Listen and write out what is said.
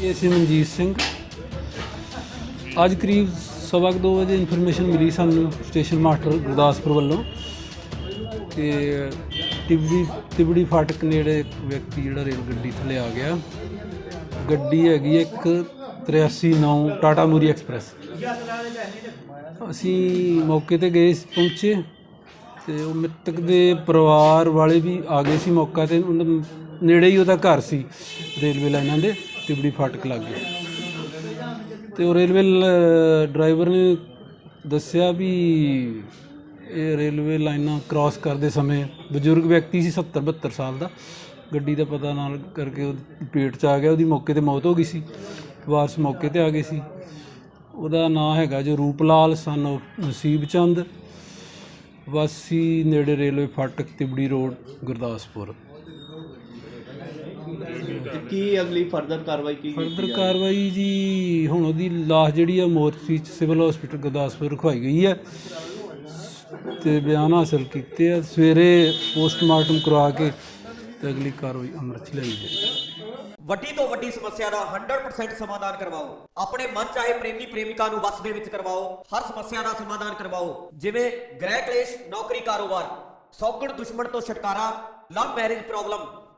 ਇਹ ਸੀ ਮਨਜੀਤ ਸਿੰਘ। ਅੱਜ ਕਰੀਬ ਸਵਾ ਕੁ ਦੋ ਵਜੇ ਇਨਫੋਰਮੇਸ਼ਨ ਮਿਲੀ ਸਾਨੂੰ ਸਟੇਸ਼ਨ ਮਾਸਟਰ ਗੁਰਦਾਸਪੁਰ ਵੱਲੋਂ ਕਿ ਤਿਬੜੀ ਤਿਬੜੀ ਫਾਟਕ ਨੇੜੇ ਇੱਕ ਵਿਅਕਤੀ ਜਿਹੜਾ ਰੇਲ ਗੱਡੀ ਥੱਲੇ ਆ ਗਿਆ। ਗੱਡੀ ਹੈਗੀ ਹੈ ਇੱਕ 839 ਟਾਟਾ ਮੂਰੀ ਐਕਸਪ੍ਰੈਸ। ਅਸੀਂ ਮੌਕੇ ਤੇ ਗਏ ਪਹੁੰਚੇ ਤੇ ਉਹ ਮ੍ਰਿਤਕ ਦੇ ਪਰਿਵਾਰ ਵਾਲੇ ਵੀ ਆ ਗਏ ਸੀ ਮੌਕਾ ਤੇ। ਉਹਨਾਂ ਨੇੜੇ ਹੀ ਉਹਦਾ ਘਰ ਸੀ ਰੇਲਵੇ ਲਾਈਨਾਂ ਦੇ। ਤਿਬੜੀ ਫਾਟਕ ਲੱਗੇ ਤੇ ਉਹ ਰੇਲਵੇ ਡਰਾਈਵਰ ਨੇ ਦੱਸਿਆ ਵੀ ਇਹ ਰੇਲਵੇ ਲਾਈਨਾਂ ਕ੍ਰਾਸ ਕਰਦੇ ਸਮੇਂ ਬਜ਼ੁਰਗ ਵਿਅਕਤੀ ਸੀ 70 72 ਸਾਲ ਦਾ। ਗੱਡੀ ਦਾ ਪਤਾ ਨਾਲ ਕਰਕੇ ਉਹ ਪੇਟ ਚ ਆ ਗਿਆ, ਉਹਦੀ ਮੌਕੇ ਤੇ ਮੌਤ ਹੋ ਗਈ ਸੀ। ਵਾਰਸ ਮੌਕੇ ਤੇ ਆ ਗਏ ਸੀ। ਉਹਦਾ ਨਾਂ ਹੈਗਾ ਜੋ ਰੂਪਲਾਲ ਸਨ ਨਸੀਬ ਚੰਦ। ਵਾਸੀ ਨੇੜੇ ਰੇਲਵੇ ਫਾਟਕ ਤਿਬੜੀ ਰੋਡ, ਗੁਰਦਾਸਪੁਰ। ਤੇ ਕੀ ਅਗਲੀ ਫਰਦਰ ਕਾਰਵਾਈ ਕੀ ਫਰਦਰ ਕਾਰਵਾਈ ਜੀ ਹੁਣ ਉਹਦੀ ਲਾਸ਼ ਜਿਹੜੀ ਆ ਮੋਰਚੀ ਚ ਸਿਵਲ ਹਸਪੀਟਲ ਗੁਰਦਾਸਪੁਰ ਰਖਵਾਈ ਗਈ ਹੈ ਤੇ ਬਿਆਨ ਹਾਸਲ ਕੀਤੇ ਆ। ਸਵੇਰੇ ਪੋਸਟਮਾਰਟਮ ਕਰਵਾ ਕੇ ਤੇ ਅਗਲੀ ਕਾਰਵਾਈ ਅਮਰ ਚ ਲਈ ਜਾਏਗੀ। ਵੱਡੀ ਤੋਂ ਵੱਡੀ ਸਮੱਸਿਆ ਦਾ 100% ਸਮਾਧਾਨ ਕਰਵਾਓ। ਆਪਣੇ ਮਨ ਚਾਹੇ ਪ੍ਰੇਮੀ ਪ੍ਰੇਮਿਕਾ ਨੂੰ ਵਸ ਦੇ ਵਿੱਚ ਕਰਵਾਓ। ਹਰ ਸਮੱਸਿਆ ਦਾ ਸਮਾਧਾਨ ਕਰਵਾਓ। ਜਿਵੇਂ ਗ੍ਰਹਿ ਕਲੇਸ਼ ਨੌਕਰੀ ਕਾਰੋਬਾਰ। ਸੌਗਣ ਦੁਸ਼ਮਣ ਤੋਂ ਛੁਟਕਾਰਾ ਲਵ ਮੈਰਿਜ ਪ੍ਰੋਬਲਮ